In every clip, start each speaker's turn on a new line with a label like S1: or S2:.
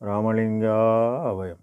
S1: ராமலிங்கா அபயம்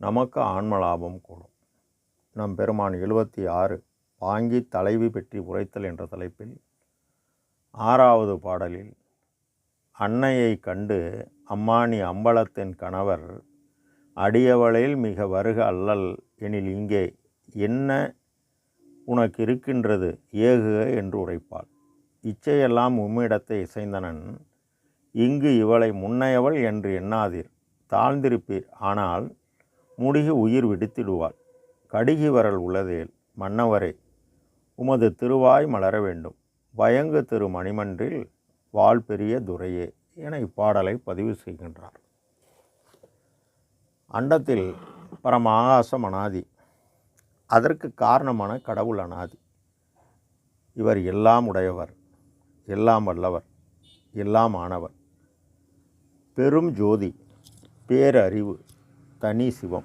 S1: நமக்கு ஆன்ம லாபம் கூடும். நம் பெருமான் எழுபத்தி ஆறு வாங்கி தலைவி பெற்றி உரைத்தல் என்ற தலைப்பில் ஆறாவது பாடலில் அன்னையை கண்டு அம்மானி அம்பலத்தின் கணவர் அடியவளையில் மிக வருக அல்லல் எனில் இங்கே என்ன உனக்கு இருக்கின்றது ஏகுக என்று உரைப்பாள். இச்சையெல்லாம் உம்மிடத்தை இசைந்தனன் இங்கு இவளை முன்னையவள் என்று எண்ணாதீர் தாழ்ந்திருப்பீர். ஆனால் முடிகு உயிர் விடுத்திடுவாள். கடுகி வரல் உள்ளதேல் மன்னவரே உமது திருவாய் மலர வேண்டும். பயங்கு திரு மணிமன்றில் வாழ் பெரிய துரையே என இப்பாடலை பதிவு செய்கின்றார். அண்டத்தில் பரம ஆகாசம் அனாதி அதற்கு காரணமான கடவுள் அனாதி. இவர் எல்லாம் உடையவர் எல்லாம் வல்லவர் எல்லாம் ஆனவர். பெரும் ஜோதி பேரறிவு தனி சிவம்.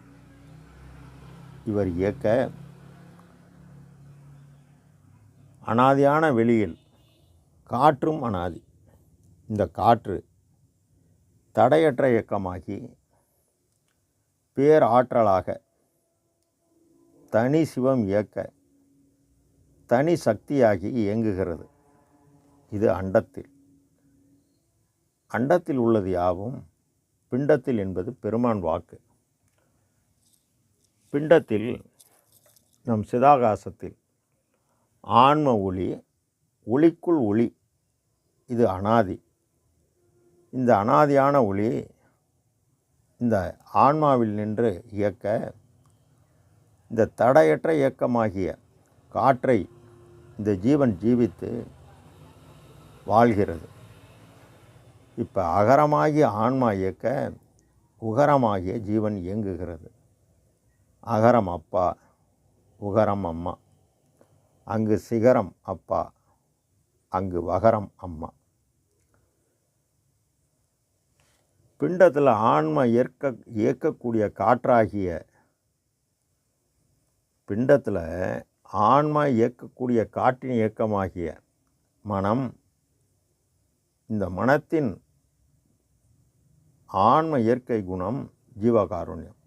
S1: இவர் இயக்க அனாதியான வெளியில் காற்றும் அனாதி. இந்த காற்று தடையற்ற இயக்கமாகி பேராற்றலாக தனி சிவம் இயக்க தனி சக்தியாகி இயங்குகிறது. இது அண்டத்தில். அண்டத்தில் உள்ளது யாவும் பிண்டத்தில் என்பது பெருமான் வாக்கு. பிண்டத்தில் நம் சிதாகாசத்தில் ஆன்ம ஒளி ஒளிக்குள் ஒளி இது அனாதி. இந்த அனாதியான ஒளி இந்த ஆன்மாவில் நின்று இயக்க இந்த தடையற்ற இயக்கமாகிய காற்றை இந்த ஜீவன் ஜீவித்து வாழ்கிறது. இப்போ அகரமாகிய ஆன்மா இயக்க உகரமாகிய ஜீவன் இயங்குகிறது. அகரம் அப்பா உகரம் அம்மா. அங்கு சிகரம் அப்பா அங்கு வகரம் அம்மா. பிண்டத்தில் ஆன்ம இயற்க இயக்கக்கூடிய காற்றாகிய பிண்டத்தில் ஆன்மா இயக்கக்கூடிய காற்றின் இயக்கமாகிய மனம் இந்த மனத்தின் ஆன்ம இயற்கை குணம் ஜீவகாருண்யம்.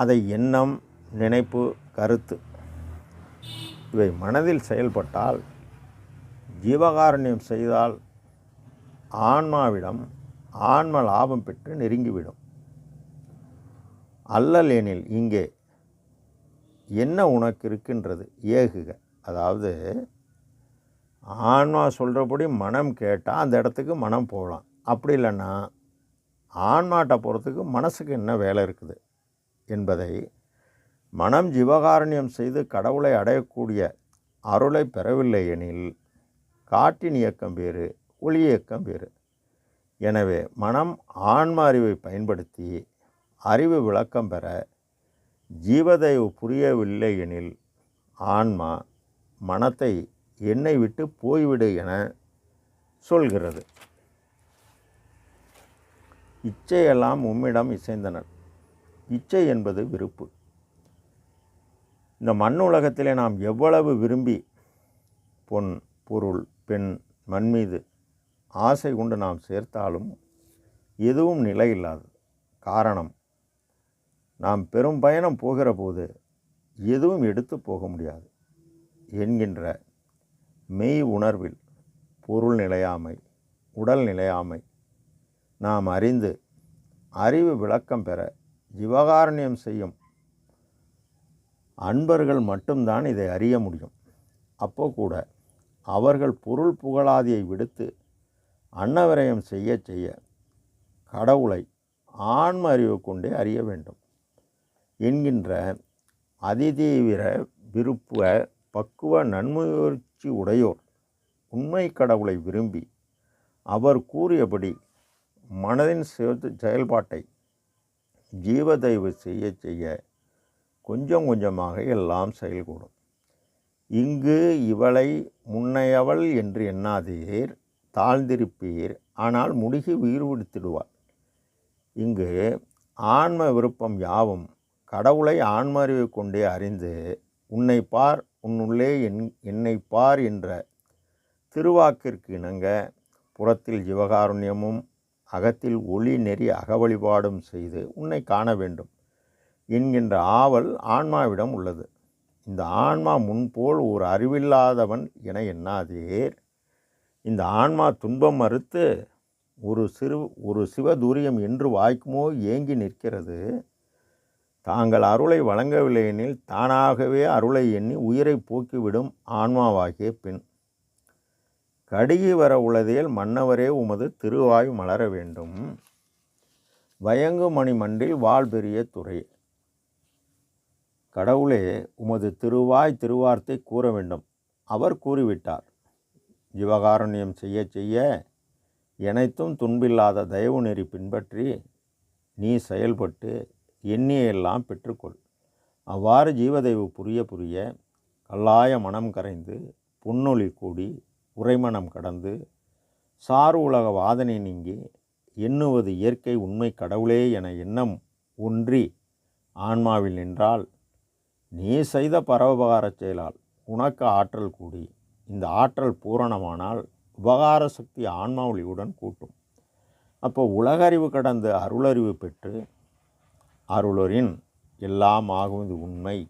S1: அதை எண்ணம் நினைப்பு கருத்து இவை மனதில் செயல்பட்டால் ஜீவகாருண்யம் செய்தால் ஆன்மாவிடம் ஆன்ம லாபம் பெற்று நெருங்கிவிடும். அல்லல் எனில் இங்கே என்ன உனக்கு இருக்கின்றது? ஏகுக. அதாவது ஆன்மா சொல்கிறபடி மனம் கேட்டால் அந்த இடத்துக்கு மனம் போகலாம். அப்படி இல்லைன்னா ஆன்மாட்ட போகிறதுக்கு மனசுக்கு என்ன வேலை இருக்குது? என்பதை மனம் ஜீவகாரண்யம் செய்து கடவுளை அடையக்கூடிய அருளை பெறவில்லை எனில் காட்டின் இயக்கம் வேறு ஒளி இயக்கம் வேறு. எனவே மனம் ஆன்ம அறிவை பயன்படுத்தி அறிவு விளக்கம் பெற ஜீவதயவு புரியவில்லை எனில் ஆன்மா மனத்தை என்னை விட்டு போய்விடு என சொல்கிறது. இச்சையெல்லாம் உம்மிடம் இசைந்தனர் இச்சை என்பது விருப்பு. இந்த மண் உலகத்திலே நாம் எவ்வளவு விரும்பி பொன் பொருள் பெண் மண் மீது ஆசை கொண்டு நாம் சேர்த்தாலும் எதுவும் நிலை இல்லாது. காரணம் நாம் பெரும் பயணம் போகிற போது எதுவும் எடுத்து போக முடியாது என்கின்ற மெய் உணர்வில் பொருள் நிலையாமை உடல் நிலையாமை நாம் அறிந்து அறிவு விளக்கம் பெற ஜீவகாரண்யம் செய்யும். அன்பர்கள் மட்டும்தான் இதை அறிய முடியும். அப்போ கூட அவர்கள் பொருள் புகழாதியை விடுத்து அன்னவிரயம் செய்ய செய்ய கடவுளை ஆன்ம அறிவு கொண்டே அறிய வேண்டும். என்கின்ற அதிதீவிர விருப்ப பக்குவ நன்முயற்சி உடையோர் உண்மை கடவுளை விரும்பி அவர் கூறியபடி மனதின் செயல்பாட்டை ஜீவதயவு செய்ய செய்ய கொஞ்சம் கொஞ்சமாக எல்லாம் செயல்கூடும். இங்கு இவளை முன்னையவள் என்று எண்ணாதீர் தாழ்ந்திருப்பீர் ஆனால் முடிகி உயிர் விடுத்திடுவாள். இங்கு ஆன்ம விருப்பம் யாவும் கடவுளை ஆன்ம கொண்டே அறிந்து உன்னை பார் உன்னுள்ளே என் என்னை பார் என்ற திருவாக்கிற்கு இணங்க புறத்தில் ஜீவகாருண்யமும் அகத்தில் ஒளி நெறி அகவழிபாடும் செய்து உன்னை காண வேண்டும் என்கின்ற ஆவல் ஆன்மாவிடம் உள்ளது. இந்த ஆன்மா முன்போல் ஒரு அறிவில்லாதவன் என எண்ணாதீர். இந்த ஆன்மா துன்பம் மறுத்து ஒரு சிறு ஒரு சிவதூரியம் என்று வாய்க்குமோ ஏங்கி நிற்கிறது. தாங்கள் அருளை வழங்கவில்லை எனில் தானாகவே அருளை எண்ணி உயிரை போக்கிவிடும் ஆன்மாவாகிய பெண் கடுகி வர உளதியில் மன்னவரே உமது திருவாய் மலர வேண்டும். வயங்கு மணி மண்டில் வாழ் பெரிய துறை. கடவுளே உமது திருவாய் திருவார்த்தை கூற வேண்டும். அவர் கூறிவிட்டார். ஜீவகாருண்யம் செய்ய செய்ய எனத்தும் துன்பில்லாத தயவு நெறி பின்பற்றி நீ செயல்பட்டு எண்ணியெல்லாம் பெற்றுக்கொள். அவ்வாறு ஜீவதெய்வு புரிய புரிய கல்லாய மனம் கரைந்து புன்னொழி கூடி உரைமணம் கடந்து சாறு உலக வாதனை நீங்கி எண்ணுவது இயற்கை உண்மை கடவுளே என எண்ணம் ஒன்றி ஆன்மாவில் நின்றால் நீ செய்த பரோபகாரச் செயலால் உனக்கு ஆற்றல் கூடி இந்த ஆற்றல் பூரணமானால் உபகார சக்தி ஆன்மா ஒளியுடன் கூட்டும் அப்போ உலகறிவு கடந்து அருளறிவு பெற்று அருளரின் எல்லாம் ஆகுவது உண்மை.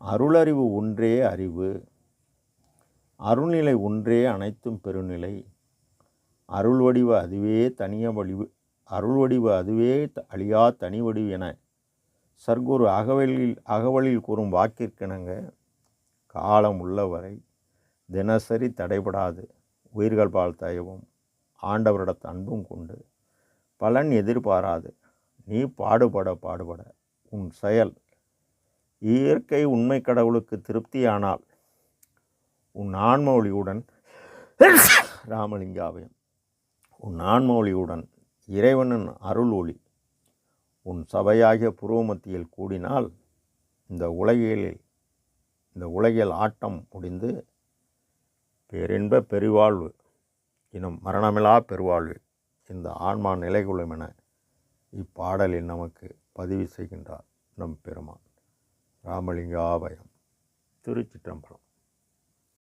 S1: அருளறிவு ஒன்றே அறிவு அருள்நிலை ஒன்றே அனைத்தும் பெருநிலை. அருள் வடிவு அதுவே தனிய வடிவு அருள் வடிவு அதுவே த- அழியா தனி வடிவு என சர்க்குரு அகவலில் அகவலில் கூறும் வாக்கிற்கிணங்க காலம் உள்ளவரை தினசரி தடைபடாது. உயிர்கள் பால் தயவும் ஆண்டவரிடத்து அன்பும் கொண்டு பலன் எதிர்பாராது. நீ பாடுபட பாடுபட உன் செயல் இயற்கை உண்மை கடவுளுக்கு திருப்தியானால் உன் ஆன்ம ஒளியுடன் ராமலிங்காவயம் உன் ஆன்ம ஒளியுடன் இறைவனின் அருள் ஒளி உன் சபையாகிய புருவமத்தியில் கூடினால் இந்த உலகியலில் இந்த உலகியல் ஆட்டம் முடிந்து பேரின்ப பெருவாழ்வு எனும் மரணமிலா பெருவாழ்வு இந்த ஆன்மா நிலைகுலம் என இப்பாடலில் நமக்கு பதிவு செய்கின்றார் நம் பெருமான். ராமலிங்காபயம். திருச்சிற்றம்பலம்.